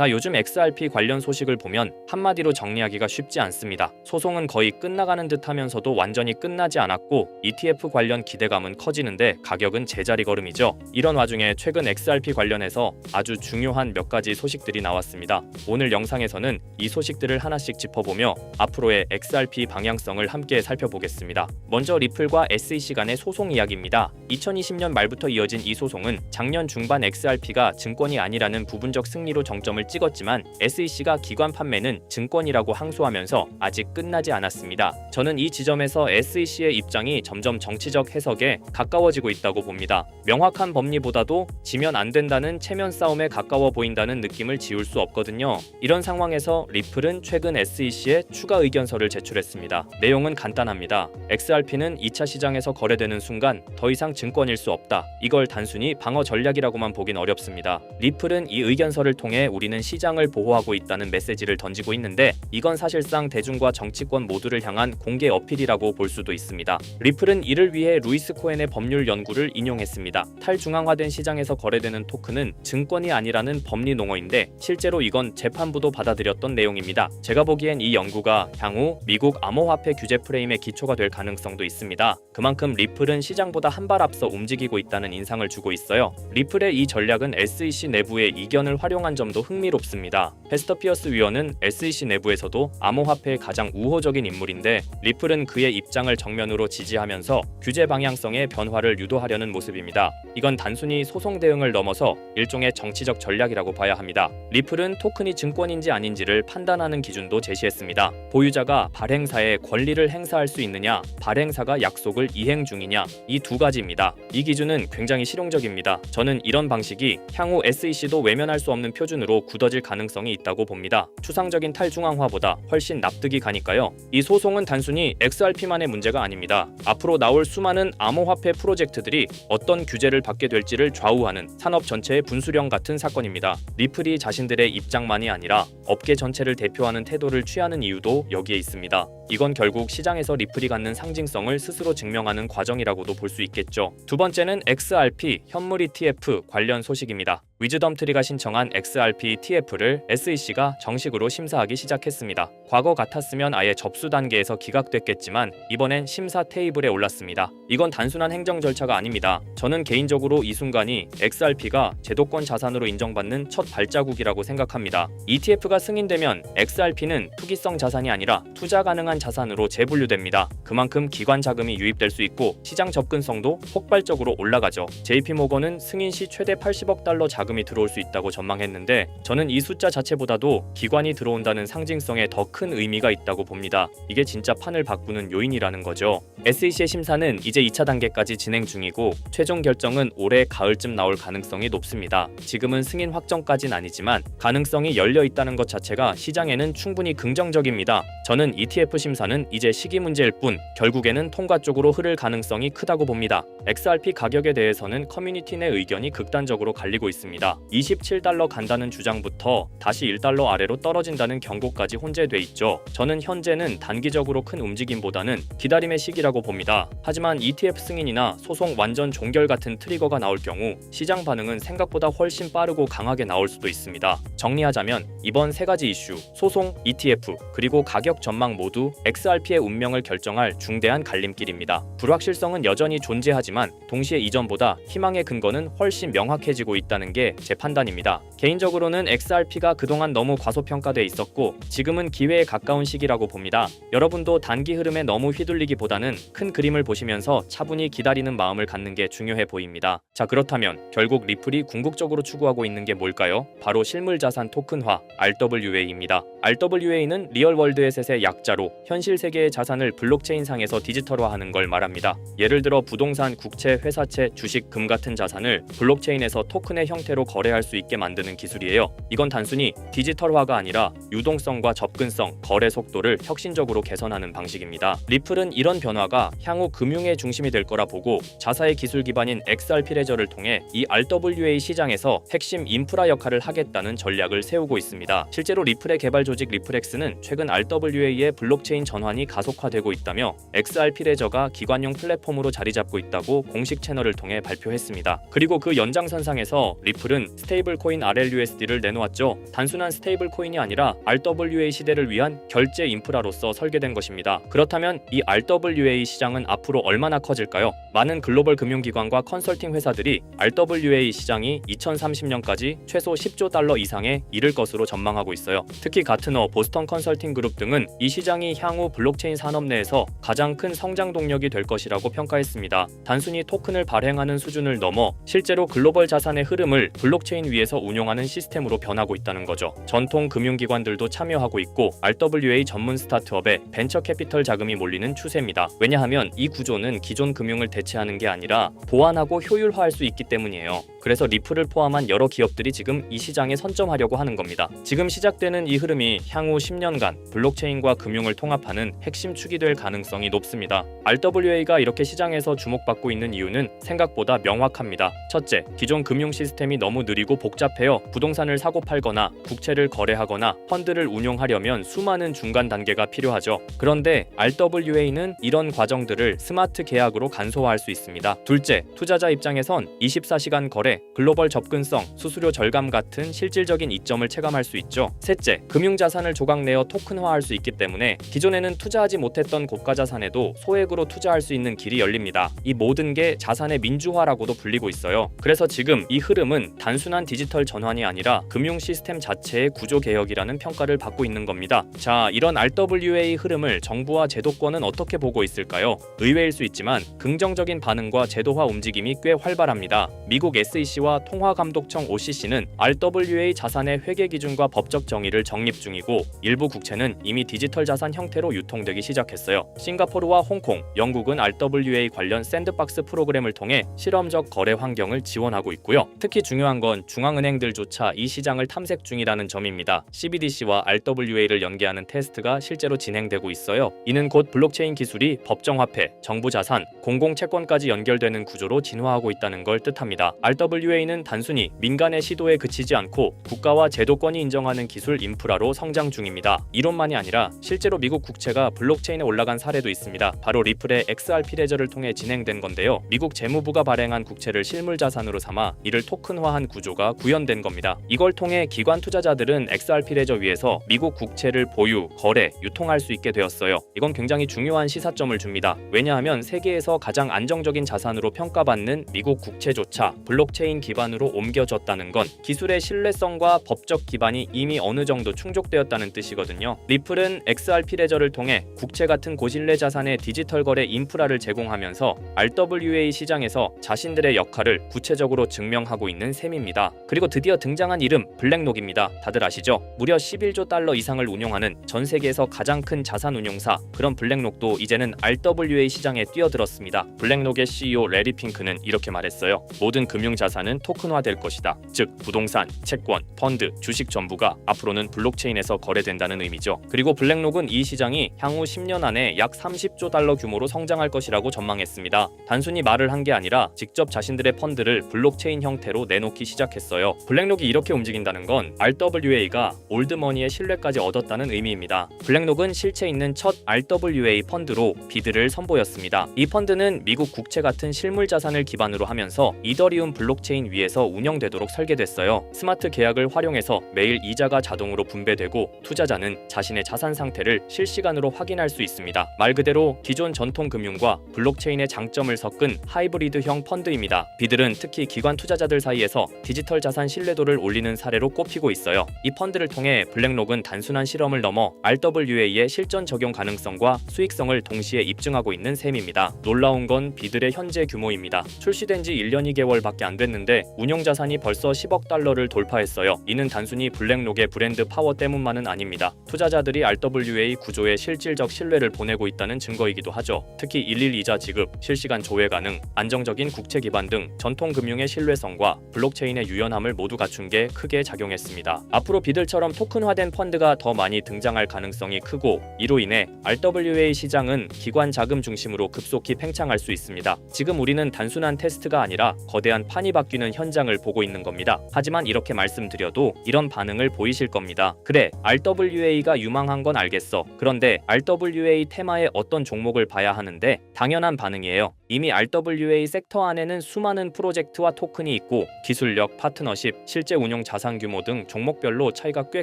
자, 요즘 XRP 관련 소식을 보면 한마디로 정리하기가 쉽지 않습니다. 소송은 거의 끝나가는 듯 하면서도 완전히 끝나지 않았고 ETF 관련 기대감은 커지는데 가격은 제자리 걸음이죠. 이런 와중에 최근 XRP 관련해서 아주 중요한 몇 가지 소식들이 나왔습니다. 오늘 영상에서는 이 소식들을 하나씩 짚어보며 앞으로의 XRP 방향성을 함께 살펴보겠습니다. 먼저 리플과 SEC 간의 소송 이야기입니다. 2020년 말부터 이어진 이 소송은 작년 중반 XRP가 증권이 아니라는 부분적 승리로 정점을 찍었지만 SEC가 기관 판매는 증권이라고 항소하면서 아직 끝나지 않았습니다. 저는 이 지점에서 SEC의 입장이 점점 정치적 해석에 가까워지고 있다고 봅니다. 명확한 법리보다도 지면 안 된다는 체면 싸움에 가까워 보인다는 느낌을 지울 수 없거든요. 이런 상황에서 리플은 최근 SEC에 추가 의견서를 제출했습니다. 내용은 간단합니다. XRP는 2차 시장에서 거래되는 순간 더 이상 증권일 수 없다. 이걸 단순히 방어 전략이라고만 보긴 어렵습니다. 리플은 이 의견서를 통해 우리는 시장을 보호하고 있다는 메시지를 던지고 있는데 이건 사실상 대중과 정치권 모두를 향한 공개 어필이라고 볼 수도 있습니다. 리플은 이를 위해 루이스 코엔의 법률 연구를 인용했습니다. 탈중앙화된 시장에서 거래되는 토큰은 증권이 아니라는 법리 농어인데 실제로 이건 재판부도 받아들였던 내용입니다. 제가 보기엔 이 연구가 향후 미국 암호화폐 규제 프레임의 기초가 될 가능성도 있습니다. 그만큼 리플은 시장보다 한 발 앞서 움직이고 있다는 인상을 주고 있어요. 리플의 이 전략은 SEC 내부의 이견을 활용한 점도 흥미롭습니다. 페스터 피어스 위원은 SEC 내부에서도 암호화폐의 가장 우호적인 인물인데 리플은 그의 입장을 정면으로 지지하면서 규제 방향성의 변화를 유도하려는 모습입니다. 이건 단순히 소송 대응을 넘어서 일종의 정치적 전략이라고 봐야 합니다. 리플은 토큰이 증권인지 아닌지를 판단하는 기준도 제시했습니다. 보유자가 발행사에 권리를 행사할 수 있느냐, 발행사가 약속을 이행 중이냐 이 두 가지입니다. 이 기준은 굉장히 실용적입니다. 저는 이런 방식이 향후 SEC도 외면할 수 없는 표준으로 굳어질 가능성이 있다고 봅니다. 추상적인 탈중앙화보다 훨씬 납득이 가니까요. 이 소송은 단순히 XRP만의 문제가 아닙니다. 앞으로 나올 수많은 암호화폐 프로젝트들이 어떤 규제를 받게 될지를 좌우하는 산업 전체의 분수령 같은 사건입니다. 리플이 자신들의 입장만이 아니라 업계 전체를 대표하는 태도를 취하는 이유도 여기에 있습니다. 이건 결국 시장에서 리플이 갖는 상징성을 스스로 증명하는 과정이라고도 볼 수 있겠죠. 두 번째는 XRP 현물 ETF 관련 소식입니다. 위즈덤트리가 신청한 XRP TF를 SEC가 정식으로 심사하기 시작했습니다. 과거 같았으면 아예 접수 단계에서 기각됐겠지만 이번엔 심사 테이블에 올랐습니다. 이건 단순한 행정 절차가 아닙니다. 저는 개인적으로 이 순간이 XRP가 제도권 자산으로 인정받는 첫 발자국이라고 생각합니다. ETF가 승인되면 XRP는 투기성 자산이 아니라 투자 가능한 자산으로 재분류됩니다. 그만큼 기관 자금이 유입될 수 있고 시장 접근성도 폭발적으로 올라가죠. JP 모건은 승인 시 최대 80억 달러 자금 이 들어올 수 있다고 전망했는데 저는 이 숫자 자체보다도 기관이 들어온다는 상징성에 더 큰 의미가 있다고 봅니다. 이게 진짜 판을 바꾸는 요인이라는 거죠. SEC의 심사는 이제 2차 단계까지 진행 중이고 최종 결정은 올해 가을쯤 나올 가능성이 높습니다. 지금은 승인 확정까진 아니지만 가능성이 열려 있다는 것 자체가 시장에는 충분히 긍정적입니다. 저는 ETF 심사는 이제 시기 문제일 뿐 결국에는 통과 쪽으로 흐를 가능성이 크다고 봅니다. XRP 가격에 대해서는 커뮤니티 내 의견이 극단적으로 갈리고 있습니다. 27달러 간다는 주장부터 다시 1달러 아래로 떨어진다는 경고까지 혼재돼 있죠. 저는 현재는 단기적으로 큰 움직임보다는 기다림의 시기라고 봅니다. 하지만 ETF 승인이나 소송 완전 종결 같은 트리거가 나올 경우 시장 반응은 생각보다 훨씬 빠르고 강하게 나올 수도 있습니다. 정리하자면 이번 세 가지 이슈, 소송, ETF, 그리고 가격 전망 모두 XRP의 운명을 결정할 중대한 갈림길입니다. 불확실성은 여전히 존재하지만 동시에 이전보다 희망의 근거는 훨씬 명확해지고 있다는 게제 판단입니다. 개인적으로는 XRP가 그동안 너무 과소평가돼 있었고 지금은 기회에 가까운 시기라고 봅니다. 여러분도 단기 흐름에 너무 휘둘리기보다는 큰 그림을 보시면서 차분히 기다리는 마음을 갖는 게 중요해 보입니다. 자 그렇다면 결국 리플이 궁극적으로 추구하고 있는 게 뭘까요? 바로 실물 자산 토큰화 RWA입니다. RWA는 리얼월드 에셋의 약자로 현실 세계의 자산을 블록체인 상에서 디지털화하는 걸 말합니다. 예를 들어 부동산, 국채, 회사채, 주식, 금 같은 자산을 블록체인에서 토큰의 형태 로 거래할 수 있게 만드는 기술이에요. 이건 단순히 디지털화가 아니라 유동성과 접근성, 거래 속도를 혁신적으로 개선하는 방식입니다. 리플은 이런 변화가 향후 금융의 중심이 될 거라 보고 자사의 기술 기반인 XRP 레저를 통해 이 RWA 시장에서 핵심 인프라 역할을 하겠다는 전략을 세우고 있습니다. 실제로 리플의 개발 조직 리플엑스는 최근 RWA의 블록체인 전환이 가속화되고 있다며 XRP 레저가 기관용 플랫폼으로 자리 잡고 있다고 공식 채널을 통해 발표했습니다. 그리고 그 연장선상에서 리플 리플은 스테이블 코인 RLUSD를 내놓았죠. 단순한 스테이블 코인이 아니라 RWA 시대를 위한 결제 인프라로서 설계된 것입니다. 그렇다면 이 RWA 시장은 앞으로 얼마나 커질까요? 많은 글로벌 금융기관과 컨설팅 회사들이 RWA 시장이 2030년까지 최소 10조 달러 이상에 이를 것으로 전망하고 있어요. 특히 가트너, 보스턴 컨설팅 그룹 등은 이 시장이 향후 블록체인 산업 내에서 가장 큰 성장 동력이 될 것이라고 평가했습니다. 단순히 토큰을 발행하는 수준을 넘어 실제로 글로벌 자산의 흐름을 블록체인 위에서 운용하는 시스템으로 변하고 있다는 거죠. 전통 금융기관들도 참여하고 있고 RWA 전문 스타트업에 벤처 캐피털 자금이 몰리는 추세입니다. 왜냐하면 이 구조는 기존 금융을 대 체하는 게 아니라 보완하고 효율화할 수 있기 때문이에요. 그래서 리플을 포함한 여러 기업들이 지금 이 시장에 선점하려고 하는 겁니다. 지금 시작되는 이 흐름이 향후 10년간 블록체인과 금융을 통합하는 핵심 축이 될 가능성이 높습니다. RWA가 이렇게 시장에서 주목받고 있는 이유는 생각보다 명확합니다. 첫째, 기존 금융 시스템이 너무 느리고 복잡해요. 부동산을 사고 팔거나 국채를 거래하거나 펀드를 운용하려면 수많은 중간 단계가 필요하죠. 그런데 RWA는 이런 과정들을 스마트 계약으로 간소화할 수 있습니다. 둘째, 투자자 입장에선 24시간 거래, 글로벌 접근성, 수수료 절감 같은 실질적인 이점을 체감할 수 있죠. 셋째, 금융 자산을 조각내어 토큰화할 수 있기 때문에 기존에는 투자하지 못했던 고가 자산에도 소액으로 투자할 수 있는 길이 열립니다. 이 모든 게 자산의 민주화라고도 불리고 있어요. 그래서 지금 이 흐름은 단순한 디지털 전환이 아니라 금융 시스템 자체의 구조 개혁이라는 평가를 받고 있는 겁니다. 자, 이런 RWA 흐름을 정부와 제도권은 어떻게 보고 있을까요? 의외일 수 있지만 긍정적인 반응과 제도화 움직임이 꽤 활발합니다. 미국 SEC와 통화감독청 OCC는 RWA 자산의 회계 기준과 법적 정의를 정립 중이고 일부 국채는 이미 디지털 자산 형태로 유통되기 시작했어요. 싱가포르와 홍콩, 영국은 RWA 관련 샌드박스 프로그램을 통해 실험적 거래 환경을 지원하고 있고요. 특히 중요한 건 중앙은행들조차 이 시장을 탐색 중이라는 점입니다. CBDC와 RWA를 연계하는 테스트가 실제로 진행되고 있어요. 이는 곧 블록체인 기술이 법정화폐, 정부 자산, 공공 채권까지 연결되는 구조로 진화하고 있다는 걸 뜻합니다. RWA는 단순히 민간의 시도에 그치지 않고 국가와 제도권이 인정하는 기술 인프라로 성장 중입니다. 이론만이 아니라 실제로 미국 국채가 블록체인에 올라간 사례도 있습니다. 바로 리플의 XRP 레저를 통해 진행된 건데요. 미국 재무부가 발행한 국채를 실물 자산으로 삼아 이를 토큰화한 구조가 구현된 겁니다. 이걸 통해 기관 투자자들은 XRP 레저 위에서 미국 국채를 보유, 거래, 유통할 수 있게 되었어요. 이건 굉장히 중요한 시사점을 줍니다. 왜냐하면 세계에서 가장 안정적인 자산으로 평가받는 미국 국채조차 블록체인 기반으로 옮겨졌다는 건 기술의 신뢰성과 법적 기반이 이미 어느 정도 충족되었다는 뜻이거든요. 리플은 XRP 레저를 통해 국채 같은 고신뢰 자산의 디지털 거래 인프라를 제공하면서 RWA 시장에서 자신들의 역할을 구체적으로 증명하고 있는 셈입니다. 그리고 드디어 등장한 이름 블랙록입니다. 다들 아시죠? 무려 11조 달러 이상을 운용하는 전 세계에서 가장 큰 자산 운용사 그런 블랙록도 이제는 RWA 시장에 뛰어들었습니다. 블랙록의 CEO 레리 핑크는 이렇게 말했어요. 모든 금융 자산 은 토큰화될 것이다. 즉 부동산, 채권, 펀드, 주식 전부가 앞으로는 블록체인에서 거래된다는 의미죠. 그리고 블랙록은 이 시장이 향후 10년 안에 약 30조 달러 규모로 성장할 것이라고 전망했습니다. 단순히 말을 한 게 아니라 직접 자신들의 펀드를 블록체인 형태로 내놓기 시작했어요. 블랙록이 이렇게 움직인다는 건 RWA가 올드머니의 신뢰까지 얻었다는 의미입니다. 블랙록은 실체 있는 첫 RWA 펀드로 비드를 선보였습니다. 이 펀드는 미국 국채 같은 실물 자산을 기반으로 하면서 이더리움 블록 체인 위에서 운영되도록 설계됐어요. 스마트 계약을 활용해서 매일 이자가 자동으로 분배되고 투자자는 자신의 자산 상태를 실시간으로 확인할 수 있습니다. 말 그대로 기존 전통 금융과 블록체인의 장점을 섞은 하이브리드형 펀드입니다. 비들은 특히 기관 투자자들 사이에서 디지털 자산 신뢰도를 올리는 사례로 꼽히고 있어요. 이 펀드를 통해 블랙록은 단순한 실험을 넘어 RWA의 실전 적용 가능성과 수익성을 동시에 입증하고 있는 셈입니다. 놀라운 건 비들의 현재 규모입니다. 출시된 지 1년 2개월밖에 안 됐는데 운용 자산이 벌써 10억 달러를 돌파했어요. 이는 단순히 블랙록의 브랜드 파워 때문만은 아닙니다. 투자자들이 RWA 구조에 실질적 신뢰를 보내고 있다는 증거이기도 하죠. 특히 11 이자 지급, 실시간 조회 가능, 안정적인 국채 기반 등 전통 금융의 신뢰성과 블록체인의 유연함을 모두 갖춘 게 크게 작용했습니다. 앞으로 비들처럼 토큰화된 펀드가 더 많이 등장할 가능성이 크고 이로 인해 RWA 시장은 기관 자금 중심으로 급속히 팽창할 수 있습니다. 지금 우리는 단순한 테스트가 아니라 거대한 판이 바뀌는 현장을 보고 있는 겁니다. 하지만 이렇게 말씀드려도 이런 반응을 보이실 겁니다. 그래, RWA가 유망한 건 알겠어. 그런데 RWA 테마의 어떤 종목을 봐야 하는데 당연한 반응이에요. 이미 RWA 섹터 안에는 수많은 프로젝트와 토큰이 있고 기술력, 파트너십, 실제 운용 자산 규모 등 종목별로 차이가 꽤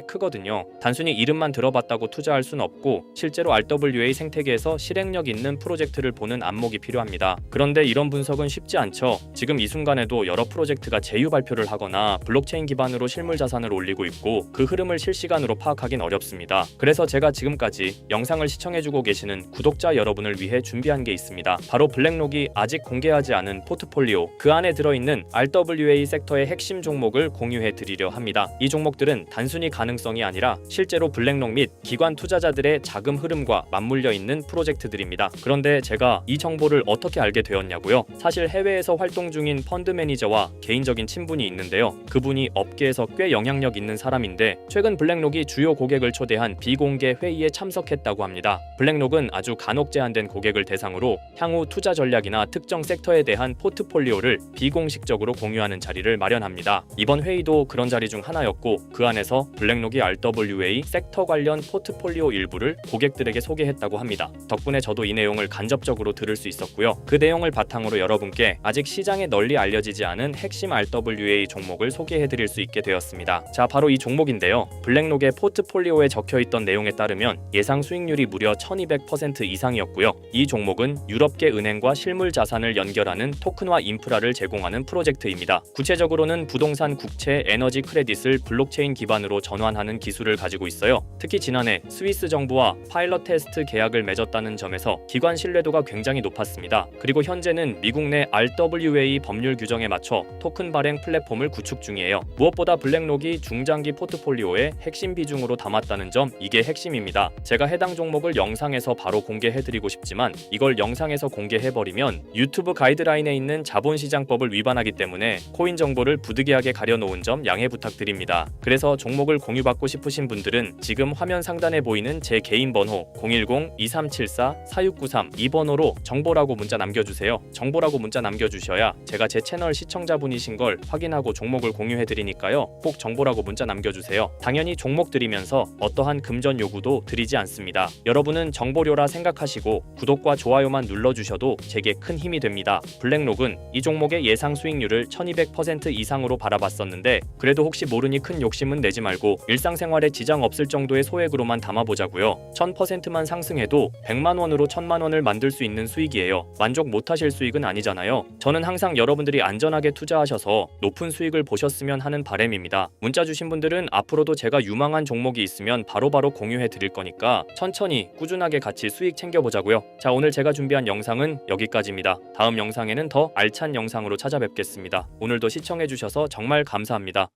크거든요. 단순히 이름만 들어봤다고 투자할 순 없고 실제로 RWA 생태계에서 실행력 있는 프로젝트를 보는 안목이 필요합니다. 그런데 이런 분석은 쉽지 않죠. 지금 이 순간에도 여러 프로젝트가 제휴 발표를 하거나 블록체인 기반으로 실물 자산을 올리고 있고 그 흐름을 실시간으로 파악하긴 어렵습니다. 그래서 제가 지금까지 영상을 시청해주고 계시는 구독자 여러분을 위해 준비한 게 있습니다. 바로 블랙록이 아직 공개하지 않은 포트폴리오 그 안에 들어있는 RWA 섹터의 핵심 종목을 공유해 드리려 합니다. 이 종목들은 단순히 가능성이 아니라 실제로 블랙록 및 기관 투자자들의 자금 흐름과 맞물려 있는 프로젝트들입니다. 그런데 제가 이 정보를 어떻게 알게 되었냐고요? 사실 해외에서 활동 중인 펀드 매니저와 개인적인 친분이 있는데요. 그분이 업계에서 꽤 영향력 있는 사람인데 최근 블랙록이 주요 고객을 초대한 비공개 회의에 참석했다고 합니다. 블랙록은 아주 간혹 제한된 고객을 대상으로 향후 투자 전략이 나 특정 섹터에 대한 포트폴리오를 비공식적으로 공유하는 자리를 마련합니다. 이번 회의도 그런 자리 중 하나였고 그 안에서 블랙록이 RWA 섹터 관련 포트폴리오 일부를 고객들에게 소개했다고 합니다. 덕분에 저도 이 내용을 간접적으로 들을 수 있었고요. 그 내용을 바탕으로 여러분께 아직 시장에 널리 알려지지 않은 핵심 RWA 종목을 소개해드릴 수 있게 되었습니다. 자, 바로 이 종목인데요. 블랙록의 포트폴리오에 적혀 있던 내용에 따르면 예상 수익률이 무려 1200% 이상이었고요. 이 종목은 유럽계 은행과 실물 자산을 연결하는 토큰화 인프라를 제공하는 프로젝트입니다. 구체적으로는 부동산, 국채, 에너지 크레딧을 블록체인 기반으로 전환하는 기술을 가지고 있어요. 특히 지난해 스위스 정부와 파일럿 테스트 계약을 맺었다는 점에서 기관 신뢰도가 굉장히 높았습니다. 그리고 현재는 미국 내 RWA 법률 규정에 맞춰 토큰 발행 플랫폼을 구축 중이에요. 무엇보다 블랙록이 중장기 포트폴리오의 핵심 비중으로 담았다는 점 이게 핵심입니다. 제가 해당 종목을 영상에서 바로 공개해드리고 싶지만 이걸 영상에서 공개해버리면 유튜브 가이드라인에 있는 자본시장법을 위반하기 때문에 코인 정보를 부득이하게 가려놓은 점 양해 부탁드립니다. 그래서 종목을 공유받고 싶으신 분들은 지금 화면 상단에 보이는 제 개인 번호 010-2374-4693이 번호로 정보라고 문자 남겨주세요. 정보라고 문자 남겨주셔야 제가 제 채널 시청자분이신 걸 확인하고 종목을 공유해드리니까요. 꼭 정보라고 문자 남겨주세요. 당연히 종목 드리면서 어떠한 금전 요구도 드리지 않습니다. 여러분은 정보료라 생각하시고 구독과 좋아요만 눌러주셔도 제게 큰 힘이 됩니다. 블랙록은 이 종목의 예상 수익률을 1200% 이상으로 바라봤었는데 그래도 혹시 모르니 큰 욕심은 내지 말고 일상생활에 지장 없을 정도의 소액으로만 담아보자고요. 1000%만 상승해도 100만 원으로 1000만 원을 만들 수 있는 수익이에요. 만족 못하실 수익은 아니잖아요. 저는 항상 여러분들이 안전하게 투자하셔서 높은 수익을 보셨으면 하는 바람입니다. 문자 주신 분들은 앞으로도 제가 유망한 종목이 있으면 바로바로 공유해 드릴 거니까 천천히 꾸준하게 같이 수익 챙겨보자고요. 자 오늘 제가 준비한 영상은 여기까지입니다. 다음 영상에는 더 알찬 영상으로 찾아뵙겠습니다. 오늘도 시청해 주셔서 정말 감사합니다.